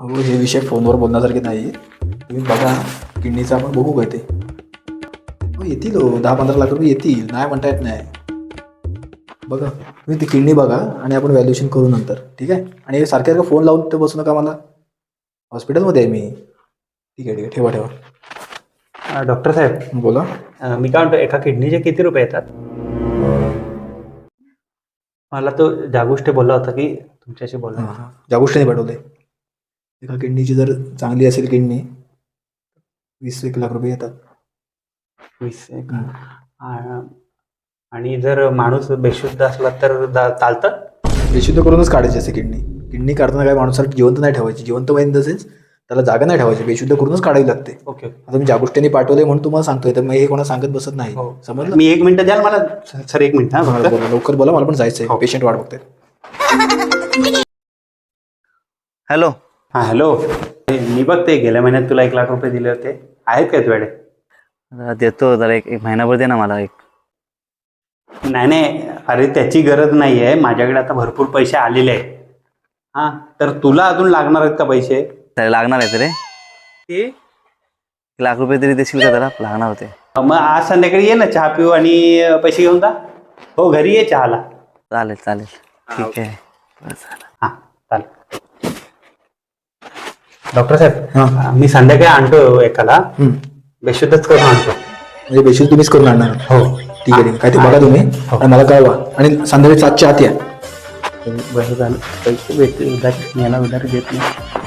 अहो हे विषय फोनवर बोलण्यासारखे नाही. तुम्ही बघा किडनीचं आपण बघू काय ते हो येतील हो दहा पंधरा लाख रुपये येतील. नाही म्हणता येत नाही. बघा तुम्ही ती किडनी बघा आणि आपण व्हॅल्युएशन करू नंतर. ठीक आहे? आणि सारख्या सारखं फोन लावून ते बसू नका मला. हॉस्पिटलमध्ये आहे मी. ठीक आहे ठीक आहे. ठेवा ठेवा. अ, डॉक्टर साहेब. बोला. अ, मी काय म्हणतो एका किडनीचे किती रुपये येतात? मला तो जागोष्टे बोलला होता की तुमच्याशी बोलला हां हां. ज्या गोष्टीने पाठवले एका किडनीची जर चांगली असेल किडनी वीस एक लाख रुपये येतात. वीस एक. आ- आणि जर माणूस बेशुद्ध असला तर दा- चालतं? बेशुद्ध करूनच काढायची असते किडनी. किडनी काढताना काय माणसाला जिवंत नाही ठेवायची. जिवंत माहिती तसेच त्याला जागा नाही ठेवायची. बेशुद्ध करूनच काढावी लागते. ओके. आता मी ज्या गोष्टींनी पाठवले म्हणून तुम्हाला सांगतोय. तर मी हे कोणा सांगत बसत नाही. हो. समजलं? मी एक मिनिट द्याल मला? सर एक मिनिट हा हा, फक्त. बोला, लवकर बोला. मला पण जायचंय. हो. पेशंट वाट बघते. हॅलो हा हॅलो मी बघते गेल्या महिन्यात तुला एक लाख रुपये दिले होते. आहेत का तुझ्याकडे? जरा देतो जरा एक एक महिनाभर दे ना मला एक. नाही नाही. अरे त्याची गरज नाही आहे माझ्याकडे आता भरपूर पैसे आलेले आहेत. हा तर तुला अजून लागणार आहेत का पैसे? त्याला लागणार आहे रे. एक लाख रुपये तरी देशील का जरा लागणार होते. मग आज संध्याकाळी ये ना चहा पिऊ आणि पैसे घेऊन जा. हो घरी ये चहाला. चालेल चालेल. ठीक आहे. झालं हा चालेल. डॉक्टर साहेब हा. मी संध्याकाळी आणतो एकाला. बेशुद्धच करून आणतो. म्हणजे बेशुद्ध तुम्हीच करून आणणार. हो. ठीक आहे. काय ते बघा तुम्ही. हो. आणि मला कळवा. आणि संध्याकाळी सातच्या आत या. बरं झालं. पैसे भेटतील उधार याला उधार देत नाही.